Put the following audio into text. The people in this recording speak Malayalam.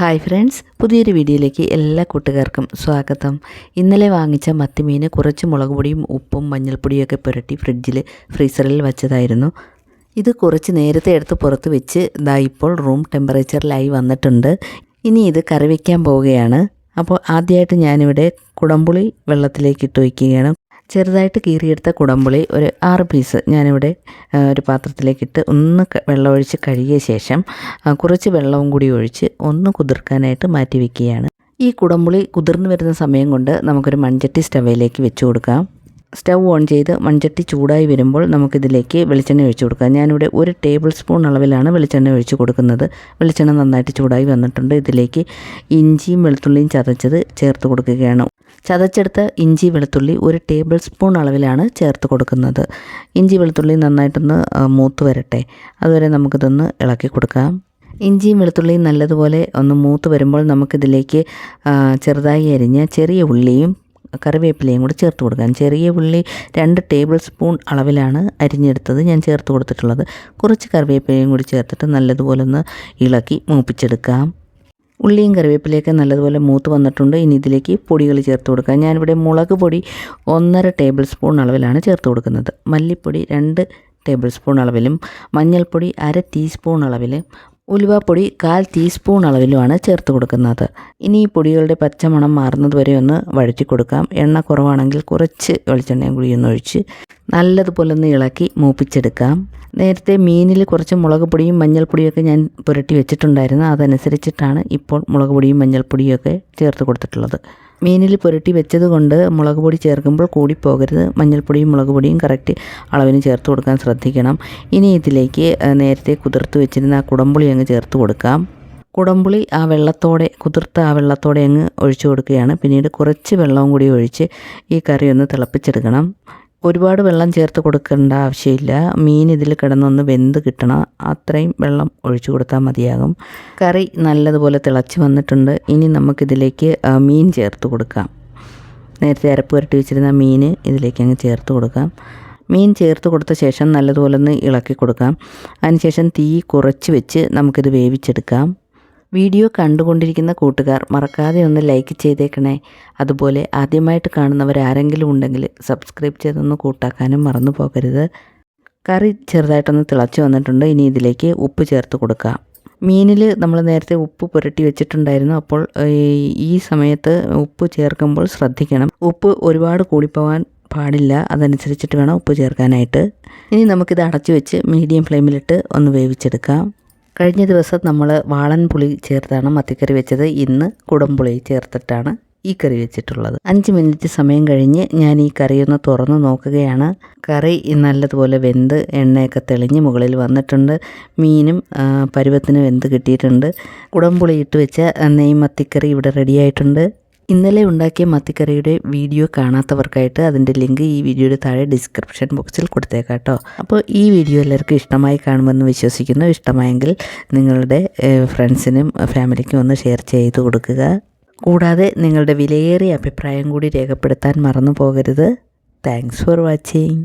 ഹായ് ഫ്രണ്ട്സ് പുതിയൊരു വീഡിയോയിലേക്ക് എല്ലാ കൂട്ടുകാർക്കും സ്വാഗതം. ഇന്നലെ വാങ്ങിച്ച മത്തിമീൻ കുറച്ച് മുളക് പൊടിയും ഉപ്പും മഞ്ഞൾപ്പൊടിയും ഒക്കെ പുരട്ടി ഫ്രിഡ്ജിൽ ഫ്രീസറിൽ വെച്ചതായിരുന്നു. ഇത് കുറച്ച് നേരത്തെ എടുത്ത് പുറത്ത് വെച്ച് ഇതാ ഇപ്പോൾ റൂം ടെമ്പറേച്ചറിലായി വന്നിട്ടുണ്ട്. ഇനി ഇത് കറി വയ്ക്കാൻ പോവുകയാണ്. അപ്പോൾ ആദ്യമായിട്ട് ഞാനിവിടെ കുടംപുളി വെള്ളത്തിലേക്ക് ഇട്ട് വയ്ക്കുകയാണ്. ചെറുതായിട്ട് കീറിയെടുത്ത കുടംപുളി ഒരു ആറ് പീസ് ഞാനിവിടെ ഒരു പാത്രത്തിലേക്കിട്ട് ഒന്ന് വെള്ളമൊഴിച്ച് കഴുകിയ ശേഷം കുറച്ച് വെള്ളവും കൂടി ഒഴിച്ച് ഒന്ന് കുതിർക്കാനായിട്ട് മാറ്റി വയ്ക്കുകയാണ് ഈ കുടംപുളി കുതിർന്നു വരുന്ന സമയം കൊണ്ട് നമുക്കൊരു മൺചട്ടി സ്റ്റവയിലേക്ക് വെച്ച് കൊടുക്കാം. സ്റ്റവ് ഓൺ ചെയ്ത് മൺചട്ടി ചൂടായി വരുമ്പോൾ നമുക്കിതിലേക്ക് വെളിച്ചെണ്ണ ഒഴിച്ച് കൊടുക്കാം. ഞാനിവിടെ ഒരു ടേബിൾ സ്പൂൺ അളവിലാണ് വെളിച്ചെണ്ണ ഒഴിച്ച് കൊടുക്കുന്നത്. വെളിച്ചെണ്ണ നന്നായിട്ട് ചൂടായി വന്നിട്ടുണ്ട്. ഇതിലേക്ക് ഇഞ്ചിയും വെളുത്തുള്ളിയും ചതച്ചത് ചേർത്ത് കൊടുക്കുകയാണ്. ചതച്ചെടുത്ത ഇഞ്ചി വെളുത്തുള്ളി ഒരു ടേബിൾ സ്പൂൺ അളവിലാണ് ചേർത്ത് കൊടുക്കുന്നത്. ഇഞ്ചി വെളുത്തുള്ളി നന്നായിട്ടൊന്ന് മൂത്ത് വരട്ടെ. അതുവരെ നമുക്കിതൊന്ന് ഇളക്കി കൊടുക്കാം. ഇഞ്ചിയും വെളുത്തുള്ളിയും നല്ലതുപോലെ ഒന്ന് മൂത്ത് വരുമ്പോൾ നമുക്കിതിലേക്ക് ചെറുതായി അരിഞ്ഞ ചെറിയ ഉള്ളിയും കറിവേപ്പിലയും കൂടി ചേർത്ത് കൊടുക്കാം ചെറിയ ഉള്ളി രണ്ട് ടേബിൾ സ്പൂൺ അളവിലാണ് അരിഞ്ഞെടുത്തത്. ഞാൻ ചേർത്ത് കൊടുത്തിട്ടുള്ളത് കുറച്ച് കറിവേപ്പിലയും കൂടി ചേർത്തിട്ട് നല്ലതുപോലെ ഒന്ന് ഇളക്കി മൂപ്പിച്ചെടുക്കാം ഉള്ളിയും കറിവേപ്പിലയൊക്കെ നല്ലതുപോലെ മൂത്ത് വന്നിട്ടുണ്ട്. ഇനി ഇതിലേക്ക് പൊടികൾ ചേർത്ത് കൊടുക്കാം ഞാനിവിടെ മുളക് പൊടി ഒന്നര ടേബിൾ സ്പൂൺ അളവിലാണ് ചേർത്ത് കൊടുക്കുന്നത്. മല്ലിപ്പൊടി രണ്ട് ടേബിൾ സ്പൂൺ അളവിലും മഞ്ഞൾപ്പൊടി അര ടീസ്പൂൺ അളവിലും ഉലുവാപ്പൊടി കാൽ ടീസ്പൂൺ അളവിലുമാണ് ചേർത്ത് കൊടുക്കുന്നത്. ഇനി ഈ പൊടികളുടെ പച്ചമണം മാറുന്നത് വരെ ഒന്ന് വഴറ്റി കൊടുക്കാം. എണ്ണ കുറവാണെങ്കിൽ കുറച്ച് വെളിച്ചെണ്ണയും കൂടി ഒന്ന് ഒഴിച്ച് നല്ലതുപോലെ ഒന്ന് ഇളക്കി മൂപ്പിച്ചെടുക്കാം. നേരത്തെ മീനിൽ കുറച്ച് മുളക് പൊടിയും മഞ്ഞൾപ്പൊടിയൊക്കെ ഞാൻ പുരട്ടി വെച്ചിട്ടുണ്ടായിരുന്നു. അതനുസരിച്ചിട്ടാണ് ഇപ്പോൾ മുളക് പൊടിയും മഞ്ഞൾപ്പൊടിയും ഒക്കെ ചേർത്ത് കൊടുത്തിട്ടുള്ളത്. മീനിൽ പുരട്ടി വെച്ചത് കൊണ്ട് മുളക് പൊടി ചേർക്കുമ്പോൾ കൂടിപ്പോകരുത് മഞ്ഞൾപ്പൊടിയും മുളക് പൊടിയും കറക്റ്റ് അളവിന് ചേർത്ത് കൊടുക്കാൻ ശ്രദ്ധിക്കണം. ഇനി ഇതിലേക്ക് നേരത്തെ കുതിർത്ത് വെച്ചിരുന്ന ആ അങ്ങ് ചേർത്ത് കൊടുക്കാം. കുടമ്പുളി ആ വെള്ളത്തോടെ കുതിർത്ത് ആ വെള്ളത്തോടെ അങ്ങ് ഒഴിച്ചു കൊടുക്കുകയാണ്. പിന്നീട് കുറച്ച് വെള്ളവും കൂടി ഒഴിച്ച് ഈ കറി ഒന്ന് തിളപ്പിച്ചെടുക്കണം. ഒരുപാട് വെള്ളം ചേർത്ത് കൊടുക്കേണ്ട ആവശ്യമില്ല. മീൻ ഇതിൽ കിടന്നൊന്ന് വെന്ത് കിട്ടണം. അത്രയും വെള്ളം ഒഴിച്ചു കൊടുത്താൽ മതിയാകും. കറി നല്ലതുപോലെ തിളച്ച് വന്നിട്ടുണ്ട്. ഇനി നമുക്കിതിലേക്ക് മീൻ ചേർത്ത് കൊടുക്കാം. നേരത്തെ അരപ്പ് പുരട്ടി വെച്ചിരുന്ന മീൻ ഇതിലേക്ക് അങ്ങ് ചേർത്ത് കൊടുക്കാം. മീൻ ചേർത്ത് കൊടുത്ത ശേഷം നല്ലതുപോലെ ഒന്ന് ഇളക്കി കൊടുക്കാം. അതിനുശേഷം തീ കുറച്ച് വെച്ച് നമുക്കിത് വേവിച്ചെടുക്കാം. വീഡിയോ കണ്ടുകൊണ്ടിരിക്കുന്ന കൂട്ടുകാർ മറക്കാതെ ഒന്ന് ലൈക്ക് ചെയ്തേക്കണേ. അതുപോലെ ആദ്യമായിട്ട് കാണുന്നവർ ആരെങ്കിലും ഉണ്ടെങ്കിൽ സബ്സ്ക്രൈബ് ചെയ്തൊന്ന് കൂട്ടാക്കാനും മറന്നു പോകരുത്. കറി ചെറുതായിട്ടൊന്ന് തിളച്ച് വന്നിട്ടുണ്ട്. ഇനി ഇതിലേക്ക് ഉപ്പ് ചേർത്ത് കൊടുക്കാം. മീനിൽ നമ്മൾ നേരത്തെ ഉപ്പ് പുരട്ടി വെച്ചിട്ടുണ്ടായിരുന്നു. അപ്പോൾ ഈ സമയത്ത് ഉപ്പ് ചേർക്കുമ്പോൾ ശ്രദ്ധിക്കണം. ഉപ്പ് ഒരുപാട് കൂടിപ്പോവാൻ പാടില്ല. അതനുസരിച്ചിട്ട് വേണം ഉപ്പ് ചേർക്കാനായിട്ട്. ഇനി നമുക്കിത് അടച്ചു വെച്ച് മീഡിയം ഫ്ലെയിമിലിട്ട് ഒന്ന് വേവിച്ചെടുക്കാം. കഴിഞ്ഞ ദിവസം നമ്മൾ വാളൻ പുളി ചേർത്താണ് മത്തിക്കറി വെച്ചത്. ഇന്ന് കുടംപുളി ചേർത്തിട്ടാണ് ഈ കറി വെച്ചിട്ടുള്ളത്. അഞ്ച് മിനിറ്റ് സമയം കഴിഞ്ഞ് ഞാൻ ഈ കറി ഒന്ന് തുറന്ന് നോക്കുകയാണ്. കറി നല്ലതുപോലെ വെന്ത് എണ്ണയൊക്കെ തെളിഞ്ഞ് മുകളിൽ വന്നിട്ടുണ്ട്. മീനും പരുവത്തിന് വെന്ത് കിട്ടിയിട്ടുണ്ട്. കുടംപുളി ഇട്ട് വെച്ച നെയ്മത്തിക്കറി ഇവിടെ റെഡിയായിട്ടുണ്ട് ഇന്നലെ ഉണ്ടാക്കിയ മത്തിക്കറിയുടെ വീഡിയോ കാണാത്തവർക്കായിട്ട് അതിന്റെ ലിങ്ക് ഈ വീഡിയോയുടെ താഴെ ഡിസ്ക്രിപ്ഷൻ ബോക്സിൽ കൊടുത്തേക്കാം കേട്ടോ അപ്പോൾ ഈ വീഡിയോ എല്ലാവർക്കും ഇഷ്ടമായി കാണുമെന്ന് വിശ്വസിക്കുന്നു. ഇഷ്ടമായെങ്കിൽ നിങ്ങളുടെ ഫ്രണ്ട്സിനും ഫാമിലിക്കും ഒന്ന് ഷെയർ ചെയ്ത് കൊടുക്കുക. കൂടാതെ നിങ്ങളുടെ വിലയേറിയ അഭിപ്രായം കൂടി രേഖപ്പെടുത്താൻ മറന്നു പോകരുത്. Thanks for watching.